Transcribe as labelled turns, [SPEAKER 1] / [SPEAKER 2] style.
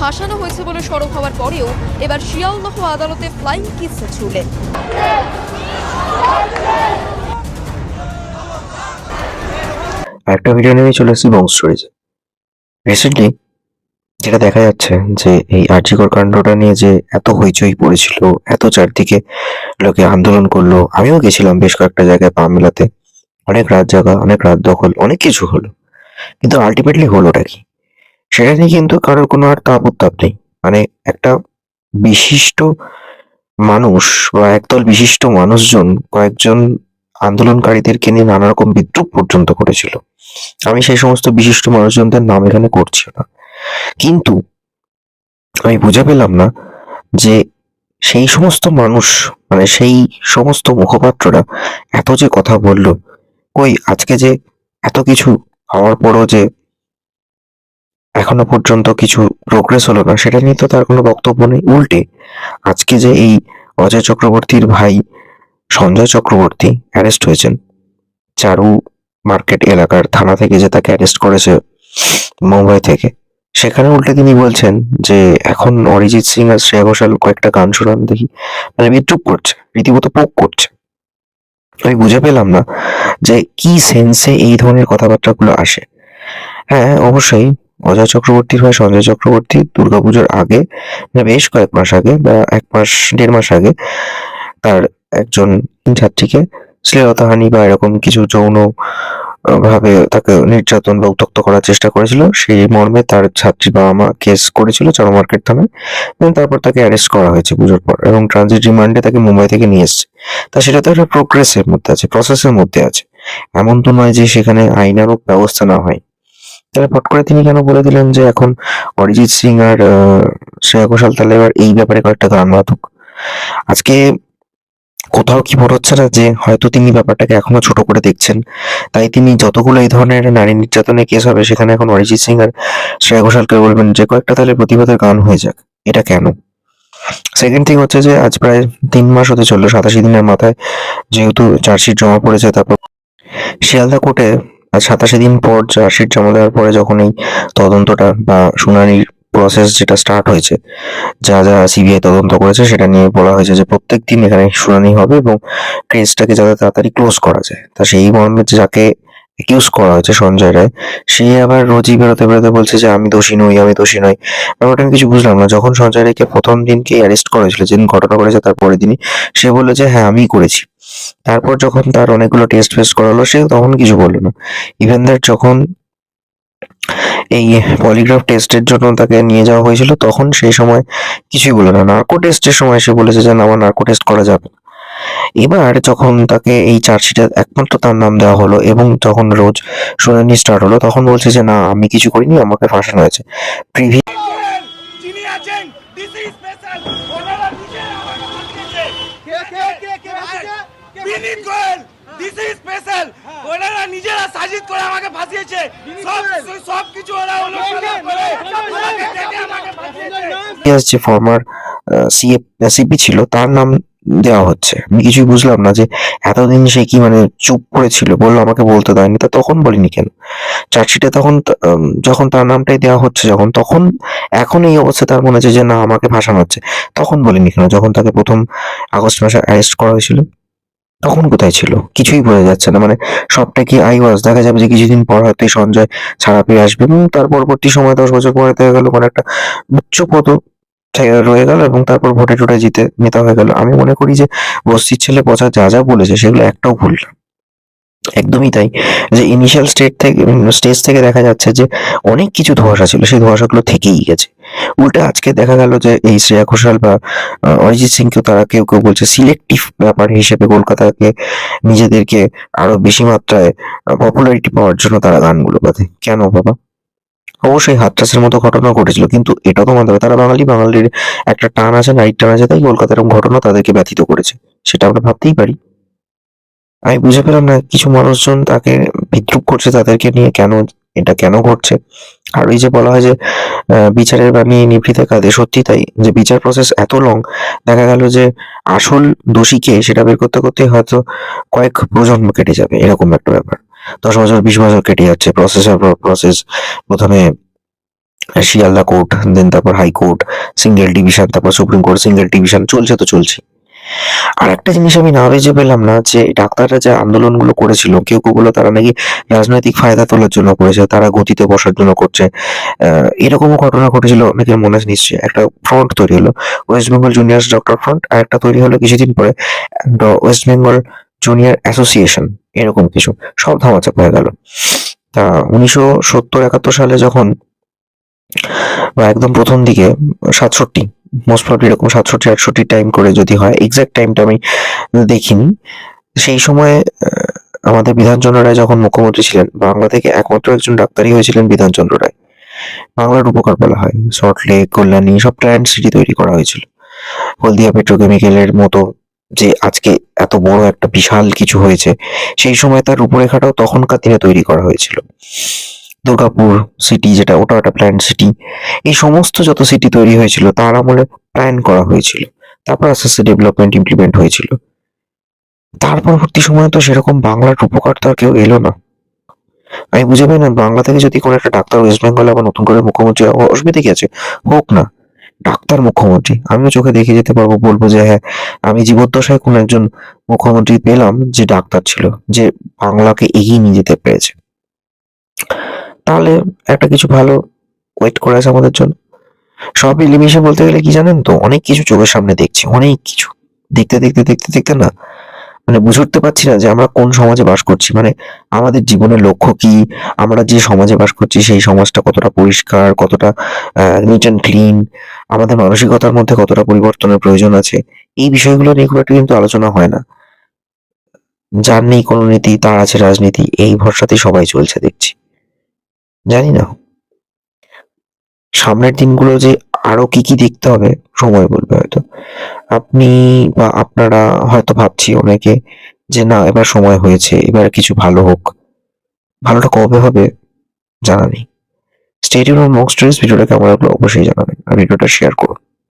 [SPEAKER 1] ফাঁসানো হয়েছে বলে সরব হওয়ার পরেও এবার শিয়ালদহ আদালতে ফ্লাইং কিস ছুড়লেন।
[SPEAKER 2] একটা ভিডিও নিয়ে চলে এসেছি বং স্টোরিজে রিসেন্টলি যেটা দেখা যাচ্ছে যে এই আর্যিকর কাণ্ডটা নিয়ে যে এত হইচই পড়েছিল এত চারদিকে লোকে আন্দোলন করল আমিও গেছিলাম বেশ কয়েকটা জায়গায় পা মেলাতে। অনেক রাত জাগা, অনেক রাত দখল, অনেক কিছু হলো। কিন্তু আলটিমেটলি হলোটা কি? সেটা নিয়ে কিন্তু কারোর কোনো আর তাপ উত্তাপ নেই। মানে একটা বিশিষ্ট মানুষ বা একদল বিশিষ্ট মানুষজন কয়েকজন আন্দোলনকারীদেরকে নিয়ে নানা রকম বিদ্রুপ পর্যন্ত করেছিল আমি সেই সমস্ত বিশিষ্ট মানুষজনদের নাম এখানে করছি না। কিন্তু আমি বুঝে পেলাম না যে সেই সমস্ত মানুষ মানে সেই সমস্ত মুখপাত্ররা এত যে কথা বলল কই, আজকে যে এত কিছু হওয়ার পরও যে এখনও পর্যন্ত কিছু প্রোগ্রেস হলো না, সেটা নিয়ে তো তার কোনো বক্তব্য নেই, উল্টে। আজকে যে এই অজয় চক্রবর্তীর ভাই সঞ্জয় চক্রবর্তী অ্যারেস্ট হয়েছেন, চারু মার্কেট এলাকার থানা থেকে যে তাকে অ্যারেস্ট করেছে মুম্বাই থেকে, সেখানে উল্টে তিনি বলছেন যে এখন অরিজিৎ সিং আর শ্রেয়া ঘোষাল কয়েকটা গান শোনান দেখি। মানে বিদ্রুপ করছে, রীতিমতো পোক করছে। আমি বুঝে পেলাম না যে কি সেন্সে এই ধরনের কথাবার্তাগুলো আসে। হ্যাঁ অবশ্যই অজয় চক্রবর্তীর হয়, সঞ্জয় চক্রবর্তী, দুর্গাপুজোর আগে বেশ কয়েক মাস আগে বা এক মাস, দেড় মাস আগে তার একজন ছাত্রীকে শ্লীলতাহানি বা এরকম কিছু যৌন ভাবে তাকে নির্যাতন বা উত্তক্ত করার চেষ্টা করেছিল। সেই মর্মে তার ছাত্রী বাবা মা কেস করেছিল চারু মার্কেট থানায়। এবং তারপর তাকে অ্যারেস্ট করা হয়েছে পুজোর পর এবং ট্রানজিট রিমান্ডে তাকে মুম্বাই থেকে নিয়ে এসছে। তা সেটা তো একটা প্রোগ্রেসের মধ্যে আছে প্রসেসের মধ্যে আছে। এমন তো নয় যে সেখানে আইনানুক ব্যবস্থা না হয়। তাহলে ফট করে তিনি কেন বলে দিলেন যে এখন অরিজিৎ সিং আর শ্রেয়া ঘোষাল তাহলে এবার এই ব্যাপারে কয়েকটা গান বাঁধুক? আজকে কোথাও কি মনে হচ্ছে না যে হয়তো তিনি ব্যাপারটাকে এখনও ছোট করে দেখছেন? তাই তিনি যতগুলো এই ধরনের নারী নির্যাতনের কেস হবে, সেখানে এখন অরিজিৎ সিং আর শ্রেয়া ঘোষালকে বলবেন যে কয়েকটা তাহলে প্রতিবাদের গান হয়ে যাক। এটা কেন? সেকেন্ড থিং হচ্ছে যে আজ প্রায় তিন মাস হতে চলল, সাতাশি দিনের মাথায় যেহেতু চার্জশিট জমা পড়েছে, তারপর শিয়ালদা কোর্টে সাতাশি দিন পর চার্জশিট জমা দেওয়ার পরে যখন এই তদন্তটা বা শুনানির প্রসেস যেটা স্টার্ট হয়েছে, যা যা সিবিআই তদন্ত করেছে সেটা নিয়ে বলা হয়েছে যে প্রত্যেক দিন এখানে শুনানি হবে এবং কেসটাকে যাতে তাড়াতাড়ি ক্লোজ করা যায়। তা সেই মর্মে যাকে অ্যাকিউজ করা হয়েছে সঞ্জয় রায়, সে আবার রোজই বেরোতে বেরোতে বলছে যে আমি দোষী নই, আমি দোষী নই। ব্যাপারটা আমি কিছু বুঝলাম না। যখন সঞ্জয় রায়কে প্রথম দিনকে অ্যারেস্ট করা হয়েছিল, যেদিন ঘটনা করেছে তার পরের দিনই, সে বলল যে হ্যাঁ আমিই করেছি। তারপর যখন তার অনেকগুলো টেস্ট ফেস্ট করালো সে তখন কিছু বলল না। ইভেন দ্যাট যখন এই পলিগ্রাফ টেস্টের জন্য তাকে নিয়ে যাওয়া হয়েছিল। তখন সেই সময় কিছুই বলল না। নার্কো টেস্টের সময় সে বলেছে যে না আমার নার্কো টেস্ট করা যাবে না। এবার যখন তাকে এই চার্জশিটে একমাত্র তার নাম দেওয়া হলো এবং যখন রোজ শুনানি স্টার্ট হলো তখন বলছে যে না আমি কিছু করিনি আমাকে ফাঁসানো হয়েছে। প্রিভি
[SPEAKER 3] আছেন ডিসি স্পেশাল ওনারা নিজেরা সাজিদ করে আমাকে ফাঁসিয়েছে। সব সব কিছু ওরা হলো
[SPEAKER 2] যে ফর্মার সিপি ছিল তার নাম দেওয়া হচ্ছে। আমি কিছুই বুঝলাম না যে এতদিন সে কি মানে চুপ করেছিল। বলল আমাকে বলতে দেয়নি। তা তখন বলিনি কেন? চার্জশিটে তখন ত- যখন তার নামটাই দেওয়া হচ্ছে যখন তখন এখন এই অবস্থা তার মনে হচ্ছে যে না আমাকে ফাঁসানো হচ্ছে। তখন বলিনি কেন? যখন তাকে প্রথম আগস্ট মাসে অ্যারেস্ট করা হয়েছিল? তখন কোথায় ছিল? কিছুই বোঝা যাচ্ছে না। মানে সবটা কি আই ওয়াজ দেখা যাবে যে কিছুদিন পর হয়তো সঞ্জয় ছাড়া পেয়ে আসবে। এবং তার পরবর্তী সময় দশ বছর পরে দেখা গেল মানে একটা উচ্চ পদ রয়ে গেল এবং তারপর ভোটে টোটে জিতে নেতা হয়ে গেল। আমি মনে করি যে বস্তির ছেলে পচা যা যা বলেছে সেগুলো একটাও ভুল না। একদমই তাই। যে ইনিশিয়াল স্টেট থেকে স্টেজ থেকে দেখা যাচ্ছে যে অনেক কিছু ধোঁয়াশা ছিল, সেই ধোঁয়াশাগুলো থেকেই গেছে। উল্টে আজকে দেখা গেল যে এই শ্রেয়া ঘোষাল বা অরিজিৎ সিংকেও তারা কেউ কেউ বলছে সিলেক্টিভ ব্যাপার হিসেবে কলকাতাকে নিজেদেরকে আরও বেশি মাত্রায় পপুলারিটি পাওয়ার জন্য তারা গানগুলো বাঁধে। কেন বাবা? অবশ্যই হাতটাসের মতো ঘটনা ঘটেছিল, কিন্তু এটা তো মানতে তারা বাঙালি, বাঙালির একটা টান আছে নাইট টান আছে, তাই কলকাতার ঘটনা তাদেরকে ব্যথিত করেছে। সেটা আমরা ভাবতেই পারি। আমি বুঝে পেলাম না কিছু মানুষজন তাকে বিদ্রুপ করছে, তাদেরকে নিয়ে কেন এটা কেন ঘটছে? আর ওই যে বলা হয় যে বিচারের বাণী নিভৃতে কাঁদে। সত্যি তাই যে বিচার প্রসেস এত লং দেখা গেল যে আসল দোষীকে সেটা বের করতে করতে হয়তো কয়েক প্রজন্ম কেটে যাবে, এরকম একটা ব্যাপার। দশ বছর, বিশ বছর কেটে যাচ্ছে প্রসেসের পর প্রসেস প্রথমে শিয়ালদা কোর্ট দেন তারপর হাইকোর্ট সিঙ্গেল ডিভিশন তারপর সুপ্রিম কোর্ট সিঙ্গেল ডিভিশন চলছে তো চলছে আর একটা জিনিস আমি না বেজে পেলাম না, যে ডাক্তাররা যে আন্দোলনগুলো করেছিল, কেউ কেউ বলে তারা নাকি রাজনৈতিক ফায়দা তোলার জন্য করেছে, তারা গতিতে বসার জন্য করছে। এরকমও ঘটনা ঘটেছিল অনেকের মনে আছে নিশ্চয়ই, একটা ফ্রন্ট তৈরি হলো West Bengal juniors doctor front আর একটা তৈরি হলো কিছুদিন পরে ওয়েস্ট বেঙ্গল জুনিয়র অ্যাসোসিয়েশন এরকম কিছু, সব ধামাচাপা হয়ে গেল। তা উনিশশো সত্তর একাত্তর সালে যখন বা একদম প্রথম দিকে সাতষট্টি মোস্ট প্রবলি এরকম সাতষট্টি আটষট্টি টাইম করে যদি হয় এক্সাক্ট টাইমটা আমি দেখিনি। সেই সময় আমাদের বিধানচন্দ্র রায় যখন মুখ্যমন্ত্রী ছিলেন, বাংলা থেকে একমাত্র একজন ডাক্তারই হয়েছিলেন বিধানচন্দ্র রায়। বাংলার উপকার বলা হয় সল্টলেক কল্যাণী, সব ট্রায়ান্ড সিটি তৈরি করা হয়েছিল। হলদিয়া পেট্রোকেমিক্যালের মতো যে আজকে এত বড় একটা বিশাল কিছু হয়েছে, সেই সময় তার রূপরেখাটাও তখনকার দিনে তৈরি করা হয়েছিল। দুর্গাপুর সিটি যেটা ওটা একটা প্ল্যান সিটি এই সমস্ত যত সিটি তৈরি হয়েছিল, তার আমলে প্ল্যান করা হয়েছিল। তারপর আস্তে আস্তে ডেভেলপমেন্ট ইমপ্লিমেন্ট হয়েছিল। তার পরবর্তী সময়ে তো সেরকম বাংলার উপকার তো আর কেউ এলো না। আমি বুঝে পাই না, বাংলা থেকে যদি কোনো একটা ডাক্তার ওয়েস্ট বেঙ্গলে আবার নতুন করে মুখ্যমন্ত্রী অসুবিধা কি আছে? হোক না, ডাক্তার, মুখ্যমন্ত্রী। আমিও চোখে দেখে যেতে পারব, বলব যে হ্যাঁ আমি জীবদ্দশায় কোন একজন মুখ্যমন্ত্রী পেলাম যে ডাক্তার ছিল, যে বাংলাকে এগিয়ে নিয়ে যেতে পেরেছে। তাহলে একটা কিছু ভালো ওয়েট করে আছে আমাদের জন্য। সব মিলেমিশে বলতে গেলে কি জানেন তো, অনেক কিছু চোখের সামনে দেখছি, অনেক কিছু। দেখতে দেখতে দেখতে দেখতে না মানে বুঝে উঠতে পারছি না যে আমরা কোন সমাজে বাস করছি। মানে আমাদের জীবনের লক্ষ্য কি? আমরা যে সমাজে বাস করছি সেই সমাজটা কতটা পরিষ্কার, কতটা নিট অ্যান্ড ক্লিন আমাদের মানসিকতার মধ্যে কতটা পরিবর্তনের প্রয়োজন আছে? এই বিষয়গুলো নিয়ে খুব একটা কিন্তু আলোচনা হয় না। যার নেই কোনো নীতি, তার আছে রাজনীতি, এই ভরসাতেই সবাই চলছে দেখছি। জানি না সামনের দিনগুলো যে আরও কি কি দেখতে হবে, সময় বলবে হয়তো। আপনি বা আপনারা হয়তো ভাবছি অনেকে যে না, এবার সময় হয়েছে, এবার কিছু ভালো হোক। ভালোটা কবে হবে? জানা নেই। স্টেডিয়াম মক স্টোরিজ ভিডিওটা কেমন লাগল অবশ্যই জানাবেন। আর ভিডিওটা শেয়ার করুন।